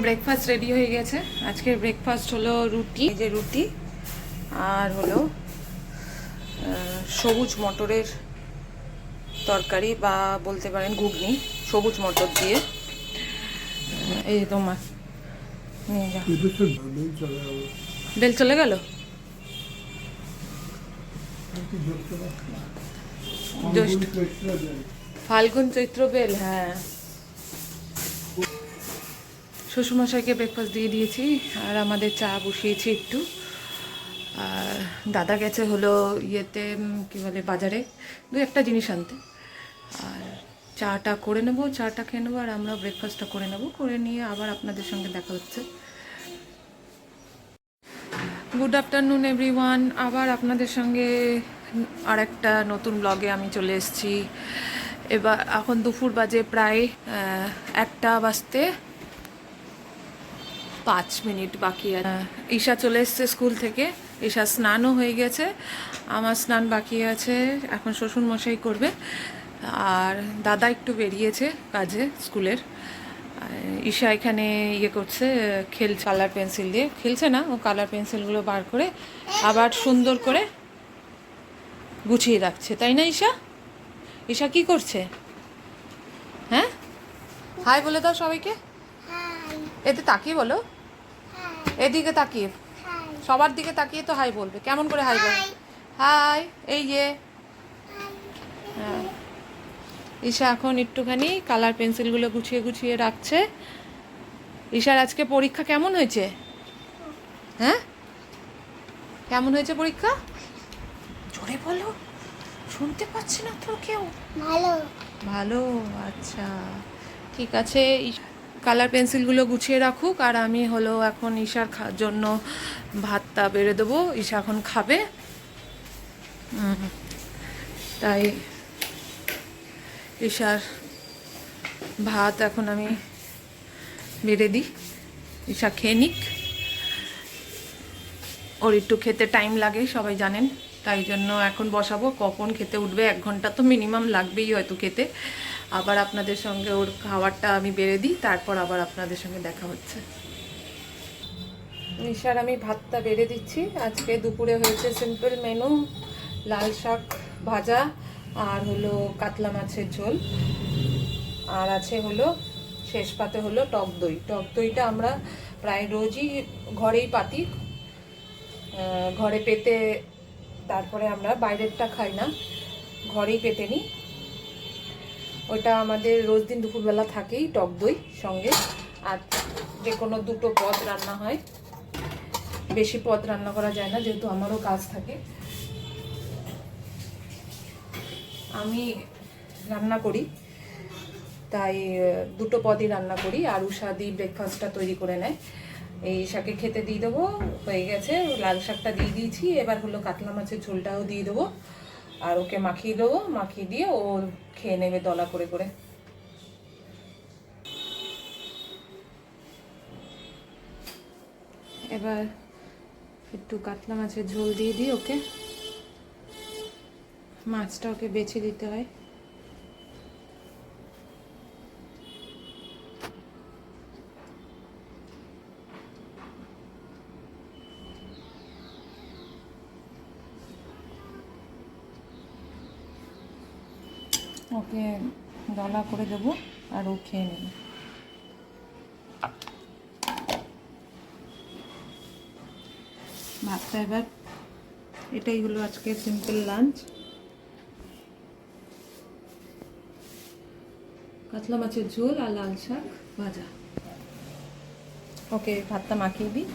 Breakfast ready হয়ে গেছে। আজকের ব্রেকফাস্ট হলো রুটি যে রুটি আর হলো সবুজ মটরের তরকারি বা বলতে পারেন ঘুগনি সবুজ মটর দিয়ে। এই যে তোমার বেল চলে গেল। ফাল্গুন চৈত্র বেল হ্যাঁ। শ্বশুরমশাইকে ব্রেকফাস্ট দিয়ে দিয়েছি, আর আমাদের চা বসিয়েছি একটু। আর দাদা গেছে হলো ইয়েতে কি বলে, বাজারে। দু একটা জিনিস আনতে। আর চাটা করে নেব, চাটা খেয়ে নেব, আর আমরা ব্রেকফাস্টটা করে নেব। করে নিয়ে আবার আপনাদের সঙ্গে দেখা হচ্ছে। গুড আফটারনুন এভরিওয়ান আবার আপনাদের সঙ্গে আর একটা নতুন ব্লগে আমি চলে এসেছি। এবার এখন দুপুর বাজে প্রায় একটা বাজতে পাঁচ মিনিট বাকি আছে। ঈশা চলে এসছে স্কুল থেকে। ঈশা স্নানও হয়ে গেছে। আমার স্নান বাকি আছে। এখন শ্বশুর মশাই করবে। আর দাদা একটু বেরিয়েছে কাজে স্কুলের। ঈশা এখানে ইয়ে করছে খেল কালার পেন্সিল দিয়ে। খেলছে না ও কালার পেন্সিলগুলো বার করে আবার সুন্দর করে গুছিয়ে রাখছে। তাই না ঈশা? ঈশা কি করছে? হ্যাঁ? হাই বলে দাও সবাইকে। এতে তাকিয়ে বলো। এদিকে তাকিয়ে। সবার দিকে তাকিয়ে তো হাই বলবে। কেমন করে হাই বলবে হাই এই যে। হ্যাঁ। ঈশা এখন একটুখানি কালার পেন্সিলগুলো গুছিয়ে গুছিয়ে রাখছে। ঈশার আজকে পরীক্ষা কেমন হয়েছে? হ্যাঁ? কেমন হয়েছে পরীক্ষা? জোরে বলো। শুনতে পাচ্ছি না তো কেউ। ভালো। ভালো আচ্ছা। ঠিক আছে কালার পেন্সিলগুলো গুছিয়ে রাখুক আর আমি হলো এখন ঈশার জন্য ভাতটা বেড়ে দেবো। ঈশা এখন খাবে। তাই ঈশার ভাত এখন আমি বেড়ে দিই। ঈশা খেয়ে নিক। ওর একটু খেতে টাইম লাগে, সবাই জানেন। তাই জন্য এখন বসাবো। কখন খেতে উঠবে? এক ঘণ্টা তো মিনিমাম লাগবেই হয়তো খেতে। আবার আপনাদের সঙ্গে ওর খাবারটা আমি বেড়ে দিই, তারপর আবার আপনাদের সঙ্গে দেখা হচ্ছে। নিশার আমি ভাতটা বেড়ে দিচ্ছি। আজকে দুপুরে হয়েছে সিম্পল মেনু লাল শাক ভাজা আর হলো কাতলা মাছের ঝোল। আর আছে হলো, শেষ পাতে হলো টক দই। টক দইটা আমরা প্রায় রোজই ঘরেই পাতি। ঘরে পেতে তারপরে আমরা বাইরেরটা খাই না, ঘরেই পেতে নিই ওটা আমাদের রোজ দিন দুপুরবেলা থাকেই টক দই সঙ্গে। আর যে কোনো দুটো পদ রান্না হয়। বেশি পদ রান্না করা যায় না, যেহেতু আমারও কাজ থাকে। আমি রান্না করি। তাই দুটো পদই রান্না করি। আর উষা দি ব্রেকফাস্টটা তৈরি করে নেয়। এই শাকে খেতে দিয়ে দেবো, হয়ে গেছে। লাল শাকটা দিয়ে দিয়েছি। এবার হলো কাতলা মাছের ঝোলটাও দিয়ে দেবো। আর ওকে মাখিয়ে দেবো, মাখিয়ে দিয়ে ও খেয়ে নেবে দলা করে করে। এবার একটু কাতলা মাছের ঝোল দিয়ে দিই ওকে। মাছটা ওকে বেছে দিতে হয়। ওকে দলা করে দেবো আর ও খেয়ে নেবে। ভাতটা এবার, এটাই হলো আজকে সিম্পল লাঞ্চ কাতলা মাছের ঝোল আর লাল শাক ভাজা। ওকে, ভাতটা মাখিয়ে দিই।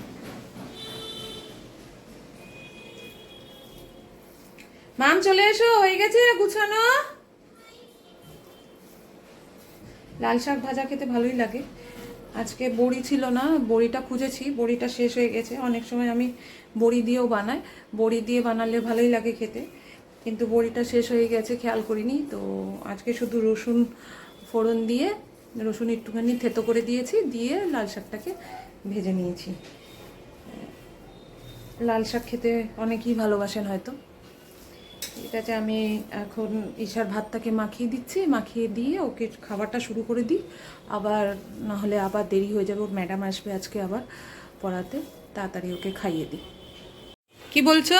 মাম, চলে এসো, হয়ে গেছে গুছানো। লাল শাক ভাজা খেতে ভালোই লাগে। আজকে বড়ি ছিল না, বড়িটা খুঁজেছি, বড়িটা শেষ হয়ে গেছে। অনেক সময় আমি বড়ি দিয়েও বানাই, বড়ি দিয়ে বানালে ভালোই লাগে খেতে। কিন্তু বড়িটা শেষ হয়ে গেছে, খেয়াল করিনি। তো আজকে শুধু রসুন ফোড়ন দিয়ে, রসুন একটুখানি থেতো করে দিয়েছি, দিয়ে লাল শাকটাকে ভেজে নিয়েছি। লাল শাক খেতে অনেকেই ভালোবাসেন হয়তো। ঠিক আছে আমি এখন ঈশার ভাতটাকে মাখিয়ে দিচ্ছি মাখিয়ে দিয়ে ওকে খাবারটা শুরু করে দিই। আবার না হলে আবার দেরি হয়ে যাবে ওর ম্যাডাম আসবে আজকে আবার পড়াতে তাড়াতাড়ি ওকে খাইয়ে দিই। কি বলছো?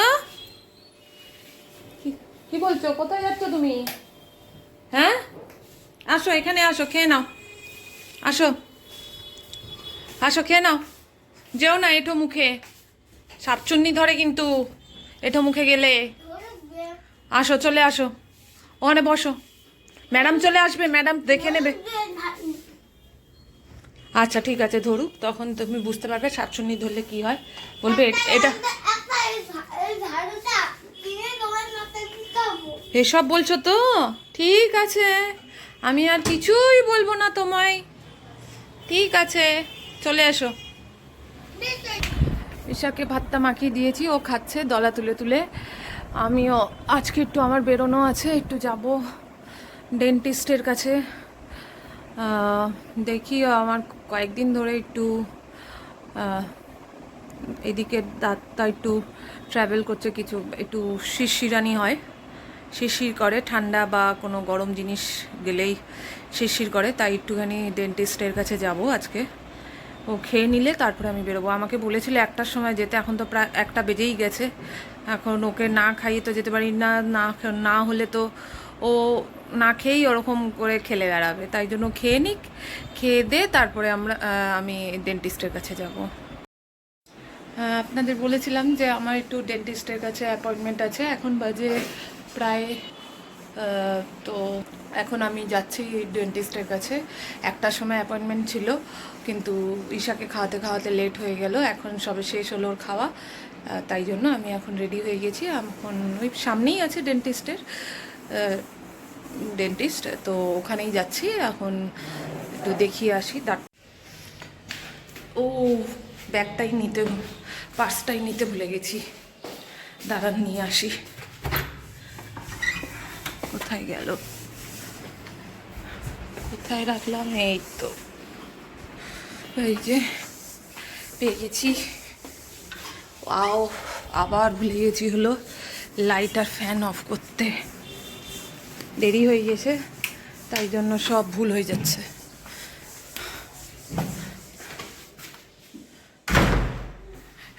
কি- বলছো? কোথায় যাচ্ছ তুমি? হ্যাঁ? আসো এখানে আসো খেয়ে নাও। আসো। আসো খেয়ে নাও। যেও না এঠো মুখে। সাপচুন্নি ধরে কিন্তু এঠো মুখে গেলে। আসো চলে আসো। ওখানে বসো। ম্যাডাম চলে আসবে ম্যাডাম দেখে নেবে। আচ্ছা ঠিক আছে ধরুক তখন তুমি বুঝতে পারবে সাতচুন্নি ধরলে কি হয়। বলবে এটা এসব বলছো তো? ঠিক আছে। আমি আর কিছুই বলব না তোমায়। ঠিক আছে চলে এসো ঈশাকে ভাতটা মাখিয়ে দিয়েছি ও খাচ্ছে দলা তুলে তুলে। আমিও আজকে একটু আমার বেরোনো আছে, একটু যাব ডেন্টিস্টের কাছে। দেখি আমার কয়েকদিন ধরে একটু এদিকে দাঁতটা একটু ট্রাভেল করছে, কিছু একটু শিরশিরানি হয়। শিরশির করে, ঠান্ডা বা কোনো গরম জিনিস গেলেই শিরশির করে, তাই একটুখানি ডেন্টিস্টের কাছে যাব আজকে। ও খেয়ে নিলে তারপরে আমি বেরোবো। আমাকে বলেছিল একটার সময় যেতে, এখন তো প্রায় একটা বেজেই গেছে। এখন ওকে না খাইয়ে তো যেতে পারি না না হলে তো ও না খেয়েই ওরকম করে খেলে বেড়াবে। তাই জন্য খেয়ে নিক, খেয়ে দে, তারপরে আমরা আমি ডেন্টিস্টের কাছে যাব। আপনাদের বলেছিলাম যে আমার একটু ডেন্টিস্টের কাছে অ্যাপয়েন্টমেন্ট আছে। এখন বাজে প্রায় তো এখন আমি যাচ্ছি ডেন্টিস্টের কাছে। একটার সময় অ্যাপয়েন্টমেন্ট ছিল। কিন্তু ঈশাকে খাওয়াতে খাওয়াতে লেট হয়ে গেল। এখন সবে শেষ হলো ওর খাওয়া। তাই জন্য আমি এখন রেডি হয়ে গেছি। এখন ওই সামনেই আছে ডেন্টিস্টের ডেন্টিস্ট তো ওখানেই যাচ্ছি। এখন একটু দেখিয়ে আসি। তার ও ব্যাগটাই নিতে পার্সটাই নিতে ভুলে গেছি। দাঁড়ান, নিয়ে আসি। কোথায় গেল? কোথায় রাখলাম? এই তো। এই যে পেয়ে গেছি আও আবার ভুলে গেছি হলো লাইট আর ফ্যান অফ করতে। দেরি হয়ে গেছে তাই জন্য সব ভুল হয়ে যাচ্ছে।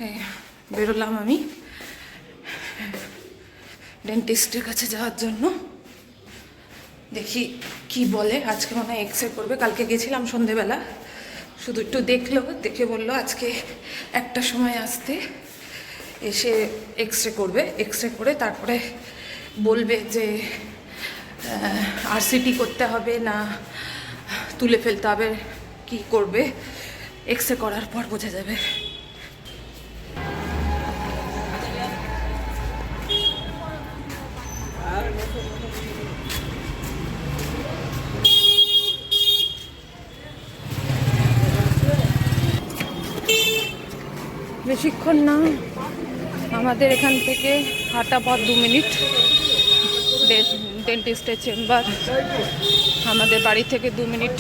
এই, বেরোলাম আমি ডেন্টিস্টের কাছে যাওয়ার জন্য। দেখি কি বলে আজকে মনে হয় এক্স রে করবে। কালকে গেছিলাম সন্ধেবেলা। শুধু একটু দেখল, দেখে বলল, আজকে একটা সময় আসতে এসে এক্স রে করবে। এক্স রে করে তারপরে বলবে যে আরসিটি করতে হবে না, তুলে ফেলতে হবে, কী করবে? এক্স রে করার পর বোঝা যাবে বেশিক্ষণ না, আমাদের এখান থেকে হাঁটা পথ দু মিনিট। ডেন্টিস্টের চেম্বার আমাদের বাড়ি থেকে দু মিনিট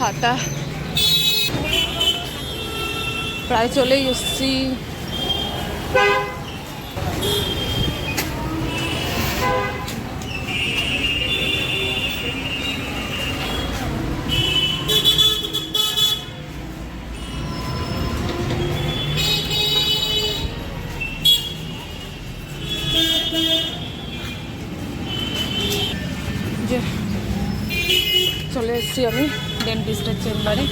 হাঁটা। প্রায় চলেই এসছি। যে চলে এসেছি আমি ডেন্টিস্টের চেম্বারে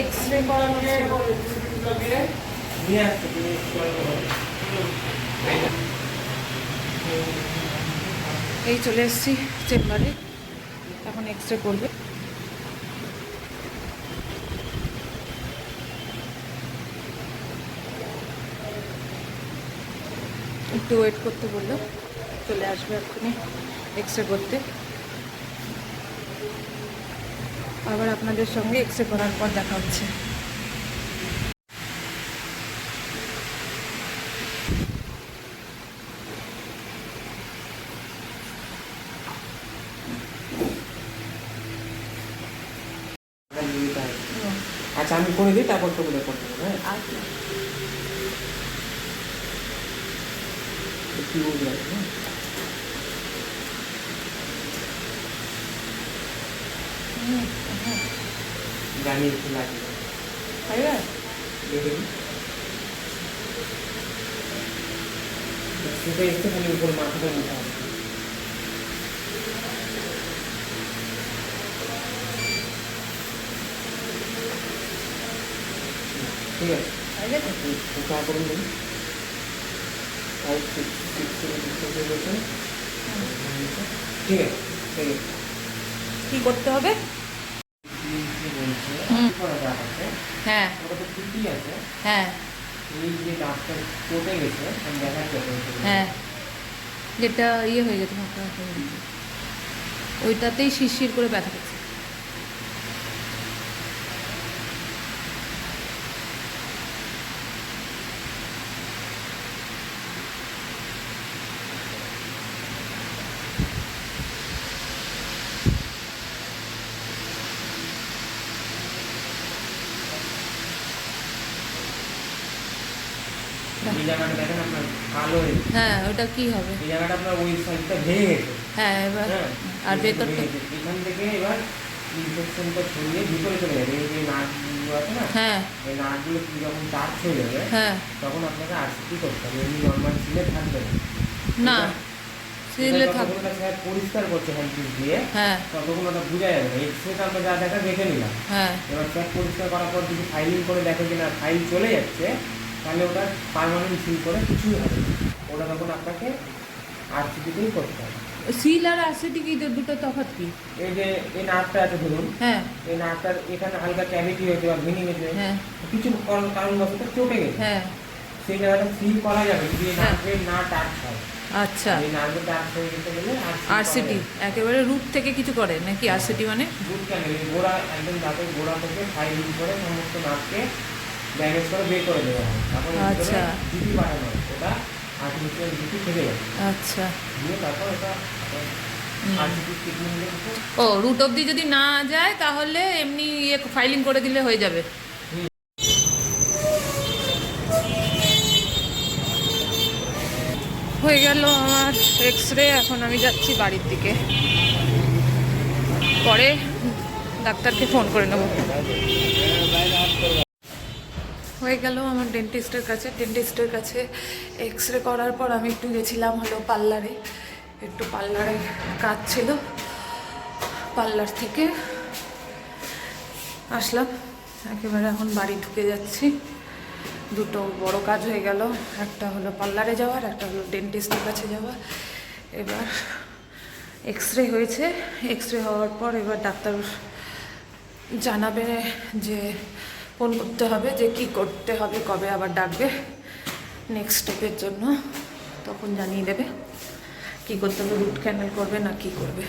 এক্স রে করানো এই চলে এসেছি চেম্বারে এখন এক্স রে করবে। একটু ওয়েট করতে বলল। চলে আসবে এক্ষুনি এক্স রে করতে। আবার আপনাদের সঙ্গে এক্স রে করার পর দেখা হচ্ছে। আচ্ছা আমি করে দিই তারপর তো করতে হবে হ্যাঁ? আছে না জানি একটু লাগে। সেটা একটু খালি উপর মাথাটা নিতে হবে ঠিক আছে দিন five six six seven six seven বলছেন ঠিক আছে ঠিক আছে কি করতে হবে? হ্যাঁ। হ্যাঁ। হ্যাঁ। যেটা ইয়ে হয়ে গেছে হয়ে গেছে। ওইটাতেই শিরশির করে ব্যথা করছে এই জায়গাটা দেখেন আপনার কালো হ্যাঁ ওটা কি হবে? এই জায়গাটা আপনার ওই সাইডটা ভেঙে গেছে। হ্যাঁ এবার হ্যাঁ আর ভেতরটা এখান থেকে এবার ইনফেকশনটা ছড়িয়ে ভিতরে চলে যাবে। এই যে নাটগুলো আছে না হ্যাঁ। এই নাটগুলো যখন চার্জ হয়ে যাবে হ্যাঁ। তখন আপনাকে আরসিটি করতে হবে। এমনি নর্মাল ছিলে থাকবে না। না সিলে এটা থাক যতক্ষণ না স্যার পরিষ্কার করছে হ্যান্ড দিয়ে। হ্যাঁ। ততক্ষণ ওটা বোঝা যাবে না। এক্সরেতে আমরা যা দেখা দেখে নিলাম। হ্যাঁ। এবার স্যার পরিষ্কার করার পর যদি ফাইলিং করে দেখে যে না ফাইল চলে যাচ্ছে তাহলে ওটা পারমানেন্ট সিল করে কিছুই হবে ওটা তখন আপনাকে আরসিটিতেই করতে হবে। সিল আর অ্যাসিডি কি? দুটো তফাৎ কি? এই যে এই নাটটা আছে ধরুন হ্যাঁ। এই নাটটার এখানে হালকা ক্যাভিটি হয়েছে বা ভেঙে গেছে হ্যাঁ। কিছু কারণ কারণবশত চটে গেছে। হ্যাঁ। সেই জায়গাটা সিল করা যাবে এই হ্যাঁ। নার্ভের না টাচ হয়। আচ্ছা। এই নার্ভের টাচ হয়ে যেতে গেলে আরসিটি একেবারে রুট থেকে কিছু করে নাকি আরসিটি মানে? গুড ক্যানেল গোড়া একদম দাঁতের গোড়া থেকে ফাইলিং করে সমস্ত নাটকে করে বের করে দেওয়া হয়। তারপর আচ্ছা। জিপি হয়। ওটা আর্টিফিশিয়াল জিপি থেকে আচ্ছা। দিয়ে তারপর ওটা ও রুট অবধি যদি না যায় তাহলে এমনি ইয়ে ফাইলিং করে দিলে হয়ে যাবে। হয়ে গেল আমার এক্স রে এখন আমি যাচ্ছি বাড়ির দিকে। পরে ডাক্তারকে ফোন করে নেব। হয়ে গেল আমার ডেন্টিস্টের কাছে। ডেন্টিস্টের কাছে এক্স রে করার পর আমি একটু গেছিলাম হলো পার্লারে। একটু পার্লারে কাজ ছিল। পার্লার থেকে আসলাম। একেবারে এখন বাড়ি ঢুকে যাচ্ছি। দুটো বড় কাজ হয়ে গেল। একটা হলো পার্লারে যাওয়ার, একটা হলো ডেন্টিস্টের কাছে যাওয়া এবার এক্স রে হয়েছে। এক্স রে হওয়ার পর এবার ডাক্তার জানাবে যে ফোন করতে হবে যে কি করতে হবে, কবে আবার ডাকবে নেক্সট স্টেপের জন্য তখন জানিয়ে দেবে কি করতে হবে রুট ক্যানেল করবে না কি করবে।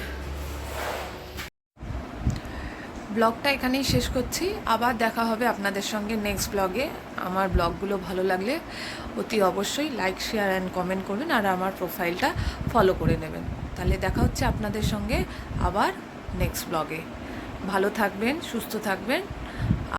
ব্লগটা এখানেই শেষ করছি। আবার দেখা হবে আপনাদের সঙ্গে নেক্সট ব্লগে আমার ব্লগগুলো ভালো লাগলে অতি অবশ্যই লাইক শেয়ার অ্যান্ড কমেন্ট করবেন আর আমার প্রোফাইলটা ফলো করে নেবেন। তাহলে দেখা হচ্ছে আপনাদের সঙ্গে আবার নেক্সট ব্লগে ভালো থাকবেন, সুস্থ থাকবেন।